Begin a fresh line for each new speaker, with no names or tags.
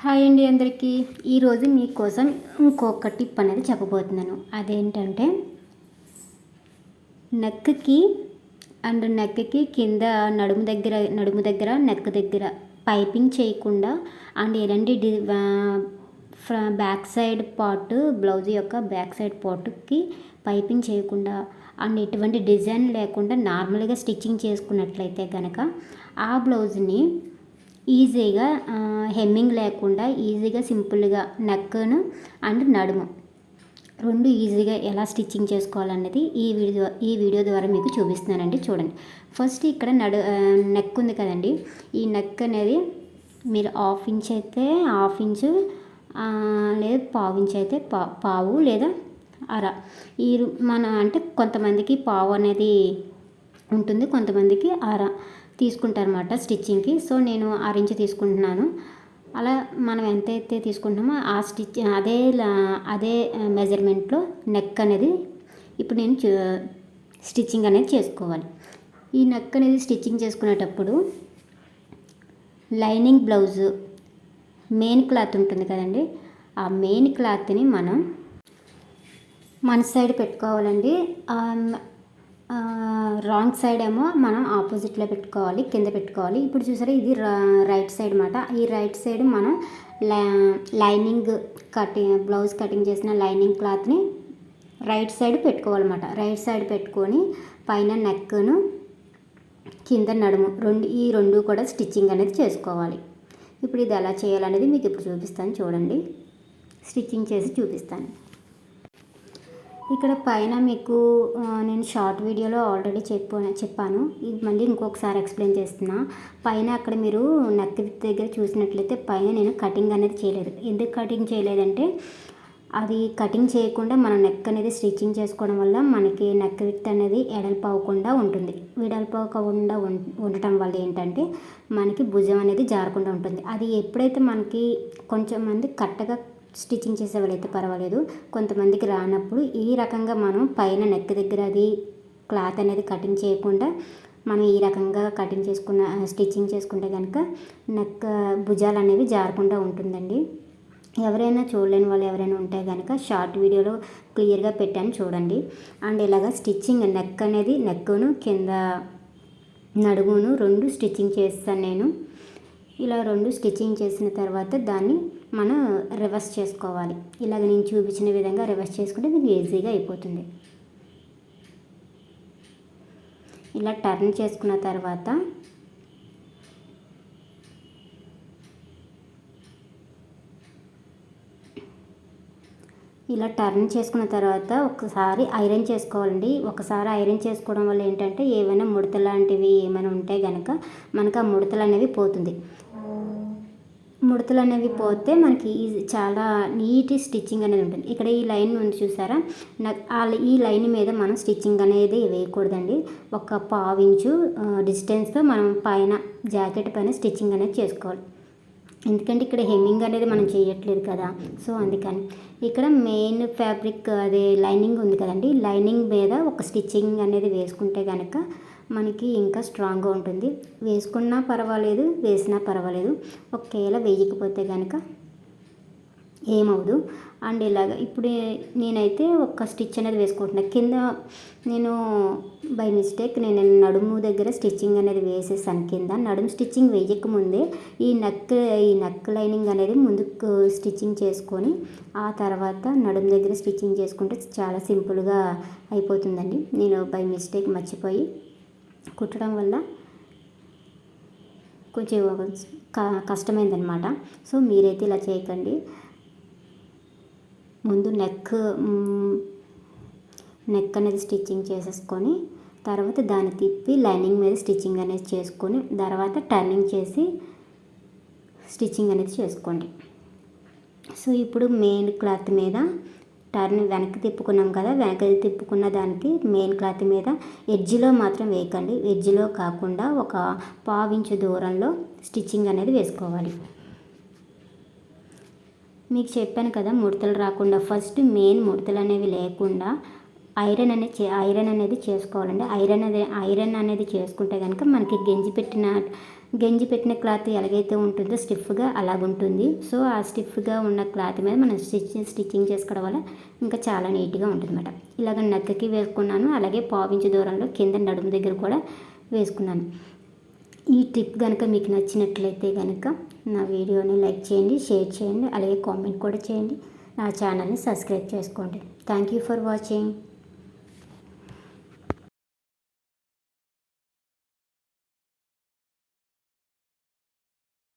Hi అండి అందరికీ. ఈరోజు మీకోసం ఇంకొక టిప్ అనేది చెప్పబోతున్నాను. అదేంటంటే నెక్కి అండ్ నెక్కి కింద నడుము దగ్గర నడుము దగ్గర నెక్ దగ్గర పైపింగ్ చేయకుండా అండ్ ఎలాంటి the back side part blouse యొక్క బ్యాక్ సైడ్ పార్ట్కి పైపింగ్ చేయకుండా అండ్ ఎటువంటి డిజైన్ లేకుండా నార్మల్గా స్టిచ్చింగ్ చేసుకున్నట్లయితే కనుక ఆ బ్లౌజ్ని ఈజీగా హెమ్మింగ్ లేకుండా ఈజీగా సింపుల్గా నెక్ను అండ్ నడుము. రెండు ఈజీగా ఎలా స్టిచ్చింగ్ చేసుకోవాలన్నది ఈ వీడియో ఈ వీడియో ద్వారా మీకు చూపిస్తున్నానండి. చూడండి. ఫస్ట్ ఇక్కడ నడు నెక్ ఉంది కదండి. ఈ నెక్ అనేది మీరు హాఫ్ ఇంచ్ అయితే హాఫ్ ఇంచు లేదా పావు ఇంచ్ అయితే పా పావు లేదా అర. ఈ మన అంటే కొంతమందికి పావు అనేది ఉంటుంది కొంతమందికి అర. తీసుకుంటారన్నమాట స్టిచ్చింగ్కి. సో నేను ఆరెంజ్ తీసుకుంటున్నాను. అలా మనం ఎంతైతే తీసుకుంటున్నామో ఆ స్టిచ్ అదే అదే మెజర్మెంట్లో నెక్ అనేది ఇప్పుడు నేను స్టిచ్చింగ్ అనేది చేసుకోవాలి. ఈ నెక్ అనేది స్టిచ్చింగ్ చేసుకునేటప్పుడు లైనింగ్ బ్లౌజ్ మెయిన్ క్లాత్ ఉంటుంది కదండి ఆ మెయిన్ క్లాత్ని మనం మన సైడ్ పెట్టుకోవాలండి. రాంగ్ సైడ్ ఏమో మనం ఆపోజిట్లో పెట్టుకోవాలి కింద పెట్టుకోవాలి. ఇప్పుడు చూసారా ఇది రైట్ సైడ్ అనమాట ఈ రైట్ సైడ్ మనం లైనింగ్ కటింగ్ బ్లౌజ్ కటింగ్ చేసిన లైనింగ్ క్లాత్ని రైట్ సైడ్ పెట్టుకోవాలన్నమాట. రైట్ సైడ్ పెట్టుకొని పైన నెక్ను కింద నడుము రెండు ఈ రెండు కూడా స్టిచ్చింగ్ అనేది చేసుకోవాలి. ఇప్పుడు ఇది ఎలా చేయాలనేది మీకు ఇప్పుడు చూపిస్తాను చూడండి. స్టిచ్చింగ్ చేసి చూపిస్తాను. ఇక్కడ పైన మీకు నేను షార్ట్ వీడియోలో ఆల్రెడీ చెప్పు చెప్పాను. ఇది మళ్ళీ ఇంకొకసారి ఎక్స్ప్లెయిన్ చేస్తున్నా. పైన అక్కడ మీరు నెక్ దగ్గర చూసినట్లయితే పైన నేను కటింగ్ అనేది చేయలేదు. ఎందుకు కటింగ్ చేయలేదంటే అది కటింగ్ చేయకుండా మనం నెక్ అనేది స్టిచ్చింగ్ చేసుకోవడం వల్ల మనకి నెక్ విత్ అనేది ఎడల్పు అవ్వకుండా ఉంటుంది వెడల్పు ఉండటం వల్ల ఏంటంటే మనకి భుజం అనేది జారకుండా ఉంటుంది. అది ఎప్పుడైతే మనకి కొంచెం మంది కట్టగా స్టిచ్చింగ్ చేసే వాళ్ళైతే పర్వాలేదు. కొంతమందికి రానప్పుడు ఈ రకంగా మనం పైన నెక్ దగ్గర అది క్లాత్ అనేది కటింగ్ చేయకుండా మనం ఈ రకంగా కటింగ్ చేసుకున్న స్టిచ్చింగ్ చేసుకుంటే కనుక నెక్ భుజాలు అనేవి జారకుండా ఉంటుందండి. ఎవరైనా చూడలేని వాళ్ళు ఎవరైనా ఉంటే కనుక షార్ట్ వీడియోలో క్లియర్గా పెట్టాను చూడండి. అండ్ ఇలాగ స్టిచ్చింగ్ నెక్ అనేది నెక్కును కింద నడుమును రెండు స్టిచ్చింగ్ చేస్తాను నేను. ఇలా రెండు స్టిచ్చింగ్ చేసిన తర్వాత దాన్ని మనం రివర్స్ చేసుకోవాలి. ఇలాగ నేను చూపించిన విధంగా రివర్స్ చేసుకుంటే మీకు ఈజీగా అయిపోతుంది. ఇలా టర్న్ చేసుకున్న తర్వాత ఇలా టర్న్ చేసుకున్న తర్వాత ఒకసారి ఐరన్ చేసుకోవాలండి. ఒకసారి ఐరన్ చేసుకోవడం వల్ల ఏంటంటే ఏమైనా ముడత లాంటివి ఏమైనా ఉంటే కనుక మనకు ఆ ముడతలు అనేవి పోతుంది. ముడతలు అనేవి పోతే మనకి ఈజీ చాలా నీట్ స్టిచ్చింగ్ అనేది ఉంటుంది. ఇక్కడ ఈ లైన్ ఉంది చూసారా? ఈ లైన్ మీద మనం స్టిచ్చింగ్ అనేది వేయకూడదండి. ఒక పావు ఇంచు డిస్టెన్స్తో మనం పైన జాకెట్ పైన స్టిచ్చింగ్ అనేది చేసుకోవాలి. ఎందుకంటే ఇక్కడ హెమ్మింగ్ అనేది మనం చేయట్లేదు కదా. సో అందుకని. ఇక్కడ మెయిన్ ఫ్యాబ్రిక్ అదే లైనింగ్ ఉంది కదండి. లైనింగ్ మీద ఒక స్టిచ్చింగ్ అనేది వేసుకుంటే కనుక మనకి ఇంకా స్ట్రాంగ్గా ఉంటుంది. వేసుకున్నా పర్వాలేదు వేసినా పర్వాలేదు. ఒకవేళ వేయకపోతే కనుక ఏమవుదు అండ్ ఇలాగ ఇప్పుడు నేనైతే ఒక స్టిచ్ అనేది వేసుకుంటున్నాను కింద నేను బై మిస్టేక్ నేను నడుము దగ్గర స్టిచ్చింగ్ అనేది వేసేసాను కింద. నడుము స్టిచ్చింగ్ వేయకముందే ఈ నక్ ఈ నక్ లైనింగ్ అనేది ముందుకు స్టిచ్చింగ్ చేసుకొని ఆ తర్వాత నడుము దగ్గర స్టిచ్చింగ్ చేసుకుంటే చాలా సింపుల్గా అయిపోతుందండి. నేను బై మిస్టేక్ మర్చిపోయి కుట్టడం వల్ల కొంచెం కష్టమైందనమాట సో మీరైతే ఇలా చేయకండి. ముందు నెక్ నెక్ అనేది స్టిచ్చింగ్ చేసేసుకొని తర్వాత దాన్ని తిప్పి లైనింగ్ మీద స్టిచ్చింగ్ అనేది చేసుకొని తర్వాత టర్నింగ్ చేసి స్టిచ్చింగ్ అనేది చేసుకోండి. సో ఇప్పుడు మెయిన్ క్లాత్ మీద టర్న్ వెనక్కి తిప్పుకున్నాం కదా వెనక్కి తిప్పుకున్న దానికి మెయిన్ క్లాత్ మీద ఎడ్జిలో మాత్రం వేయకండి. ఎడ్జిలో కాకుండా ఒక పావించు దూరంలో స్టిచ్చింగ్ అనేది వేసుకోవాలి. మీకు చెప్పాను కదా ముడతలు రాకుండా ఫస్ట్ మెయిన్ ముడతలు అనేవి లేకుండా ఐరన్ అనేది ఐరన్ అనేది చేసుకోవాలండి. ఐరన్ అనేది ఐరన్ అనేది చేసుకుంటే కనుక మనకి గెంజి పెట్టిన గంజి పెట్టిన క్లాత్ ఎలాగైతే ఉంటుందో స్టిఫ్గా అలాగుంటుంది. సో ఆ స్టిఫ్గా ఉన్న క్లాత్ మీద మనం స్టిచ్చింగ్ స్టిచ్చింగ్ చేసుకోవడం వల్ల ఇంకా చాలా నీట్గా ఉంటుందన్నమాట. ఇలాగ నక్కకి వేసుకున్నాను అలాగే పావించి దూరంలో కింద నడుము దగ్గర కూడా వేసుకున్నాను. ఈ ట్రిప్ కనుక మీకు నచ్చినట్లయితే కనుక నా వీడియోని లైక్ చేయండి షేర్ చేయండి అలాగే కామెంట్ కూడా చేయండి. నా ఛానల్ని సబ్స్క్రైబ్ చేసుకోండి. Thank you for watching.